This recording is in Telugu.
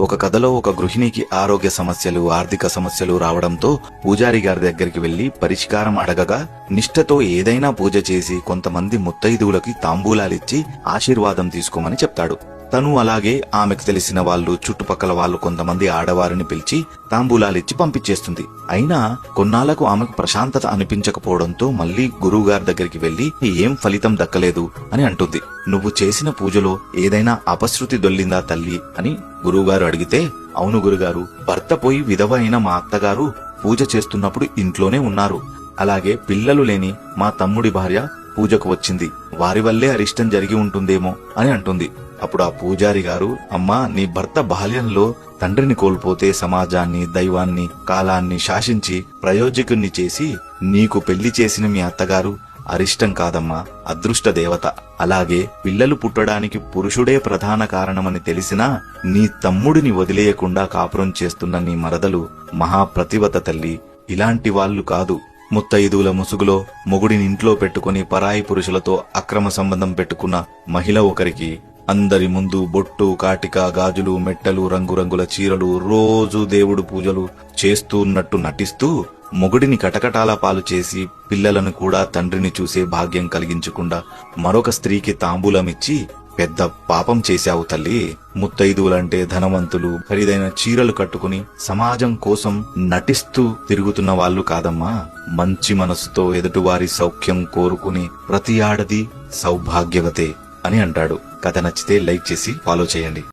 ఒక కథలో ఒక గృహిణికి ఆరోగ్య సమస్యలు ఆర్థిక సమస్యలు రావడంతో పూజారి గారి దగ్గరికి వెళ్ళి పరిష్కారం అడగగా నిష్ఠతో ఏదైనా పూజ చేసి కొంతమంది ముత్తైదువులకి తాంబూలాలిచ్చి ఆశీర్వాదం తీసుకోమని చెప్తాడు. తను అలాగే ఆమెకు తెలిసిన వాళ్ళు చుట్టుపక్కల వాళ్ళు కొంతమంది ఆడవారిని పిలిచి తాంబూలాలిచ్చి పంపించేస్తుంది. అయినా కొన్నాళ్ళకు ఆమెకు ప్రశాంతత అనిపించకపోవడంతో మళ్ళీ గురువుగారి దగ్గరికి వెళ్ళి ఏం ఫలితం దక్కలేదు? అని అంటుంది. నువ్వు చేసిన పూజలో ఏదైనా అపశృతి దొల్లిందా తల్లి? అని గురువుగారు అడిగితే అవును గురుగారు భర్త పోయి విధవ అయిన మా అత్తగారు పూజ చేస్తున్నప్పుడు ఇంట్లోనే ఉన్నారు. అలాగే పిల్లలు లేని మా తమ్ముడి భార్య పూజకు వచ్చింది. వారి వల్లే అరిష్టం జరిగి ఉంటుందేమో అని అంటుంది. అప్పుడు ఆ పూజారి గారు అమ్మా నీ భర్త బాల్యంలో తండ్రిని కోల్పోతే సమాజాన్ని దైవాన్ని కాలాన్ని శాసించి ప్రయోజకుణ్ణి చేసి నీకు పెళ్ళి చేసిన మీ అత్తగారు అరిష్టం కాదమ్మా అదృష్ట దేవత. అలాగే పిల్లలు పుట్టడానికి పురుషుడే ప్రధాన కారణమని తెలిసినా నీ తమ్ముడిని వదిలేయకుండా కాపురం చేస్తున్న నీ మరదలు మహాప్రతివత తల్లి. ఇలాంటి వాళ్ళు కాదు. ముత్తైదువుల ముసుగులో మొగుడిని ఇంట్లో పెట్టుకుని పరాయి పురుషులతో అక్రమ సంబంధం పెట్టుకున్న మహిళ ఒకరికి అందరి ముందు బొట్టు కాటిక గాజులు మెట్టలు రంగురంగుల చీరలు రోజు దేవుడు పూజలు చేస్తున్నట్టు నటిస్తూ మొగుడిని కటకటాల పాలు చేసి పిల్లలను కూడా తండ్రిని చూసే భాగ్యం కలిగించకుండా మరొక స్త్రీకి తాంబూలమిచ్చి పెద్ద పాపం చేశావు తల్లి. ముత్తైదువులంటే ధనవంతులు ఖరీదైన చీరలు కట్టుకుని సమాజం కోసం నటిస్తూ తిరుగుతున్న వాళ్ళు కాదమ్మా. మంచి మనసుతో ఎదుటివారి సౌఖ్యం కోరుకుని ప్రతి ఆడది సౌభాగ్యవతే అని అంటాడు. కథ నచ్చితే లైక్ చేసి ఫాలో చేయండి.